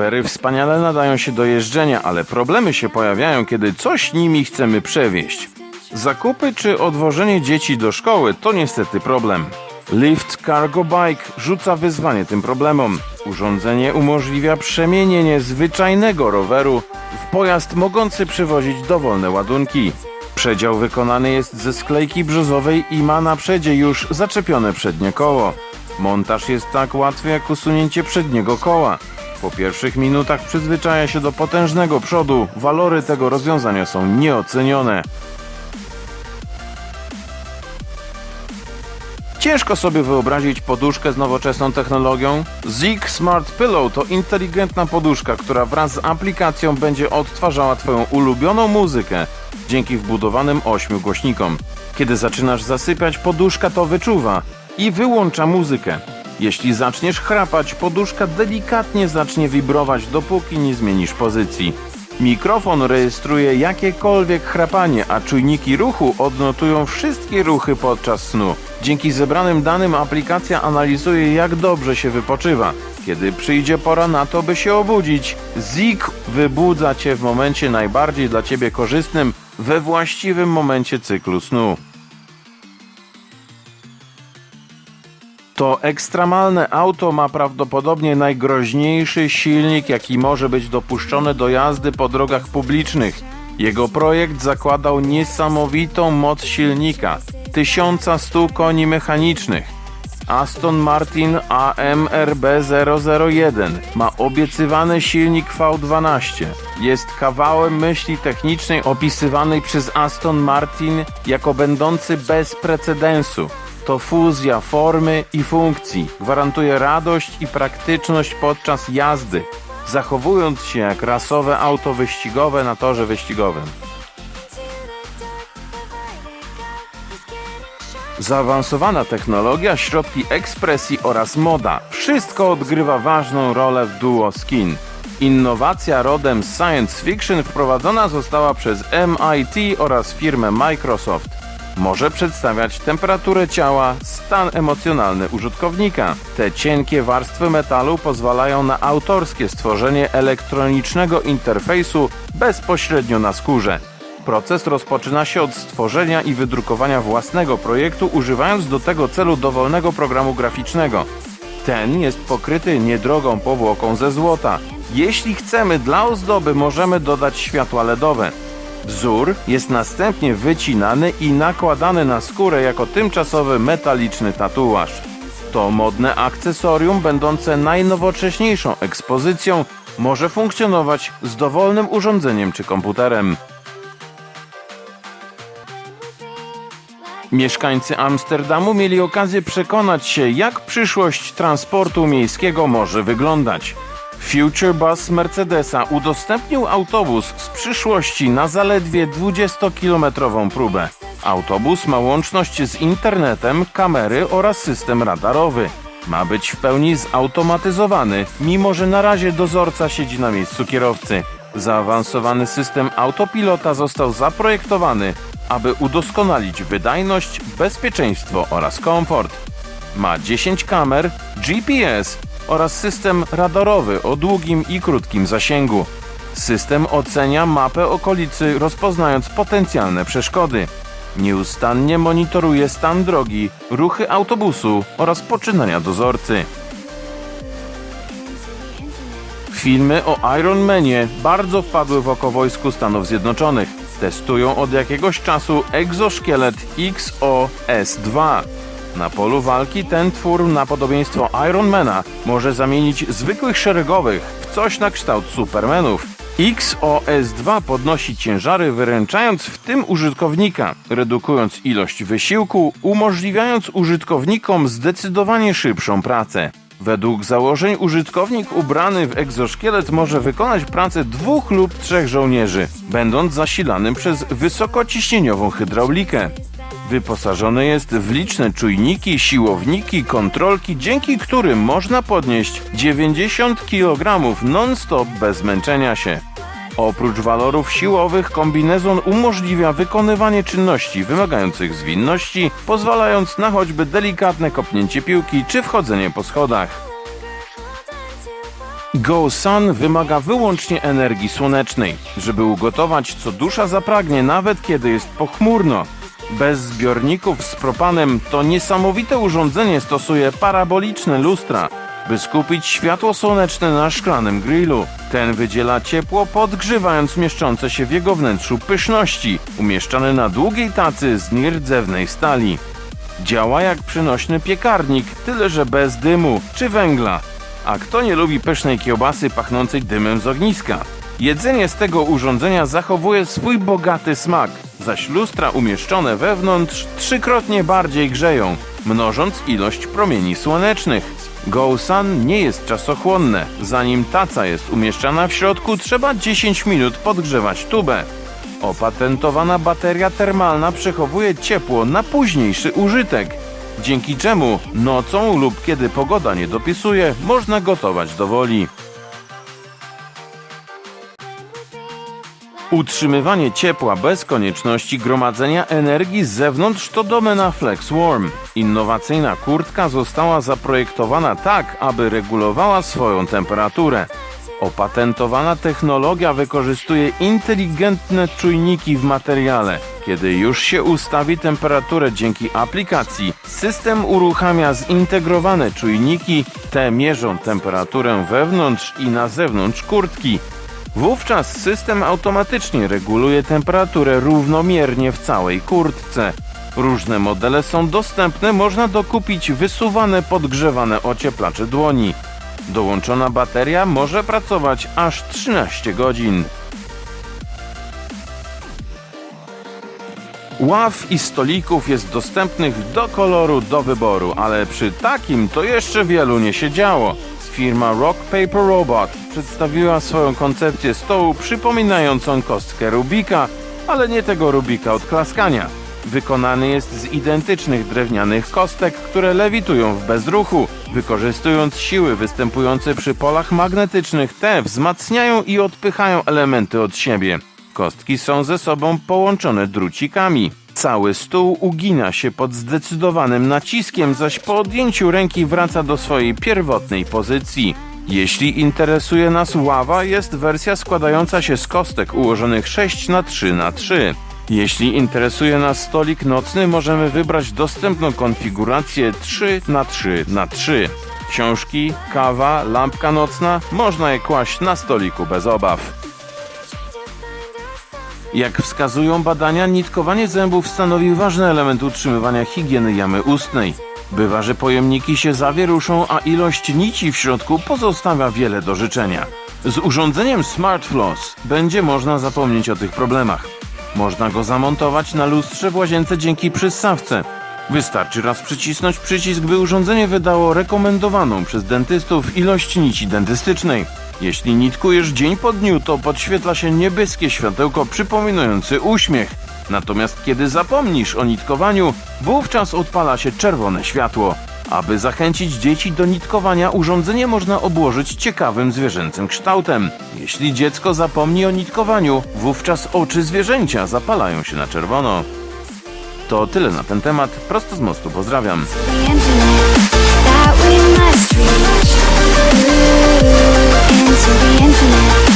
Rowery wspaniale nadają się do jeżdżenia, ale problemy się pojawiają, kiedy coś nimi chcemy przewieźć. Zakupy czy odwożenie dzieci do szkoły to niestety problem. Lift Cargo Bike rzuca wyzwanie tym problemom. Urządzenie umożliwia przemienienie zwyczajnego roweru w pojazd mogący przewozić dowolne ładunki. Przedział wykonany jest ze sklejki brzozowej i ma na przedzie już zaczepione przednie koło. Montaż jest tak łatwy jak usunięcie przedniego koła. Po pierwszych minutach przyzwyczaja się do potężnego przodu. Walory tego rozwiązania są nieocenione. Ciężko sobie wyobrazić poduszkę z nowoczesną technologią. Zik Smart Pillow to inteligentna poduszka, która wraz z aplikacją będzie odtwarzała Twoją ulubioną muzykę dzięki wbudowanym ośmiu głośnikom. Kiedy zaczynasz zasypiać, poduszka to wyczuwa i wyłącza muzykę. Jeśli zaczniesz chrapać, poduszka delikatnie zacznie wibrować, dopóki nie zmienisz pozycji. Mikrofon rejestruje jakiekolwiek chrapanie, a czujniki ruchu odnotują wszystkie ruchy podczas snu. Dzięki zebranym danym aplikacja analizuje jak dobrze się wypoczywa. Kiedy przyjdzie pora na to, by się obudzić, Zik wybudza cię w momencie najbardziej dla ciebie korzystnym, we właściwym momencie cyklu snu. To ekstremalne auto ma prawdopodobnie najgroźniejszy silnik, jaki może być dopuszczony do jazdy po drogach publicznych. Jego projekt zakładał niesamowitą moc silnika 1100 koni mechanicznych. Aston Martin AMRB 001 ma obiecywany silnik V12. Jest kawałem myśli technicznej opisywanej przez Aston Martin jako będący bez precedensu. To fuzja formy i funkcji. Gwarantuje radość i praktyczność podczas jazdy, zachowując się jak rasowe auto wyścigowe na torze wyścigowym. Zaawansowana technologia, środki ekspresji oraz moda wszystko odgrywa ważną rolę w duo skin. Innowacja rodem science fiction wprowadzona została przez MIT oraz firmę Microsoft. Może przedstawiać temperaturę ciała, stan emocjonalny użytkownika. Te cienkie warstwy metalu pozwalają na autorskie stworzenie elektronicznego interfejsu bezpośrednio na skórze. Proces rozpoczyna się od stworzenia i wydrukowania własnego projektu, używając do tego celu dowolnego programu graficznego. Ten jest pokryty niedrogą powłoką ze złota. Jeśli chcemy dla ozdoby, możemy dodać światła LEDowe. Wzór jest następnie wycinany i nakładany na skórę jako tymczasowy metaliczny tatuaż. To modne akcesorium, będące najnowocześniejszą ekspozycją, może funkcjonować z dowolnym urządzeniem czy komputerem. Mieszkańcy Amsterdamu mieli okazję przekonać się, jak przyszłość transportu miejskiego może wyglądać. Future Bus Mercedesa udostępnił autobus z przyszłości na zaledwie 20-kilometrową próbę. Autobus ma łączność z internetem, kamery oraz system radarowy. Ma być w pełni zautomatyzowany, mimo że na razie dozorca siedzi na miejscu kierowcy. Zaawansowany system autopilota został zaprojektowany, aby udoskonalić wydajność, bezpieczeństwo oraz komfort. Ma 10 kamer, GPS oraz system radarowy o długim i krótkim zasięgu. System ocenia mapę okolicy, rozpoznając potencjalne przeszkody. Nieustannie monitoruje stan drogi, ruchy autobusu oraz poczynania dozorcy. Filmy o Iron Manie bardzo wpadły w oko wojsku Stanów Zjednoczonych. Testują od jakiegoś czasu egzoszkielet XOS-2. Na polu walki ten twór na podobieństwo Ironmana może zamienić zwykłych szeregowych w coś na kształt Supermanów. XOS-2 podnosi ciężary wyręczając w tym użytkownika, redukując ilość wysiłku, umożliwiając użytkownikom zdecydowanie szybszą pracę. Według założeń użytkownik ubrany w egzoszkielet może wykonać pracę dwóch lub trzech żołnierzy, będąc zasilanym przez wysokociśnieniową hydraulikę. Wyposażony jest w liczne czujniki, siłowniki, kontrolki, dzięki którym można podnieść 90 kg non-stop bez zmęczenia się. Oprócz walorów siłowych, kombinezon umożliwia wykonywanie czynności wymagających zwinności, pozwalając na choćby delikatne kopnięcie piłki czy wchodzenie po schodach. Go Sun wymaga wyłącznie energii słonecznej, żeby ugotować co dusza zapragnie, nawet kiedy jest pochmurno. Bez zbiorników z propanem to niesamowite urządzenie stosuje paraboliczne lustra, by skupić światło słoneczne na szklanym grillu. Ten wydziela ciepło, podgrzewając mieszczące się w jego wnętrzu pyszności, umieszczane na długiej tacy z nierdzewnej stali. Działa jak przynośny piekarnik, tyle że bez dymu czy węgla. A kto nie lubi pysznej kiełbasy pachnącej dymem z ogniska? Jedzenie z tego urządzenia zachowuje swój bogaty smak, zaś lustra umieszczone wewnątrz trzykrotnie bardziej grzeją, mnożąc ilość promieni słonecznych. Go Sun nie jest czasochłonne. Zanim taca jest umieszczana w środku, trzeba 10 minut podgrzewać tubę. Opatentowana bateria termalna przechowuje ciepło na późniejszy użytek, dzięki czemu nocą lub kiedy pogoda nie dopisuje, można gotować do woli. Utrzymywanie ciepła bez konieczności gromadzenia energii z zewnątrz to domena FlexWarm. Innowacyjna kurtka została zaprojektowana tak, aby regulowała swoją temperaturę. Opatentowana technologia wykorzystuje inteligentne czujniki w materiale. Kiedy już się ustawi temperaturę dzięki aplikacji, system uruchamia zintegrowane czujniki, te mierzą temperaturę wewnątrz i na zewnątrz kurtki. Wówczas system automatycznie reguluje temperaturę równomiernie w całej kurtce. Różne modele są dostępne, można dokupić wysuwane, podgrzewane ocieplacze dłoni. Dołączona bateria może pracować aż 13 godzin. Ław i stolików jest dostępnych do koloru do wyboru, ale przy takim to jeszcze wielu nie się działo. Firma Rock Paper Robot przedstawiła swoją koncepcję stołu przypominającą kostkę Rubika, ale nie tego Rubika od klaskania. Wykonany jest z identycznych drewnianych kostek, które lewitują w bezruchu. Wykorzystując siły występujące przy polach magnetycznych, te wzmacniają i odpychają elementy od siebie. Kostki są ze sobą połączone drucikami. Cały stół ugina się pod zdecydowanym naciskiem, zaś po odjęciu ręki wraca do swojej pierwotnej pozycji. Jeśli interesuje nas ława, jest wersja składająca się z kostek ułożonych 6 na 3 na 3. Jeśli interesuje nas stolik nocny, możemy wybrać dostępną konfigurację 3 na 3 na 3. Książki, kawa, lampka nocna, można je kłaść na stoliku bez obaw. Jak wskazują badania, nitkowanie zębów stanowi ważny element utrzymywania higieny jamy ustnej. Bywa, że pojemniki się zawieruszą, a ilość nici w środku pozostawia wiele do życzenia. Z urządzeniem Smart Floss będzie można zapomnieć o tych problemach. Można go zamontować na lustrze w łazience dzięki przyssawce. Wystarczy raz przycisnąć przycisk, by urządzenie wydało rekomendowaną przez dentystów ilość nici dentystycznej. Jeśli nitkujesz dzień po dniu, to podświetla się niebieskie światełko przypominające uśmiech. Natomiast kiedy zapomnisz o nitkowaniu, wówczas odpala się czerwone światło. Aby zachęcić dzieci do nitkowania, urządzenie można obłożyć ciekawym zwierzęcym kształtem. Jeśli dziecko zapomni o nitkowaniu, wówczas oczy zwierzęcia zapalają się na czerwono. To tyle na ten temat. Prosto z mostu pozdrawiam. into the infinite.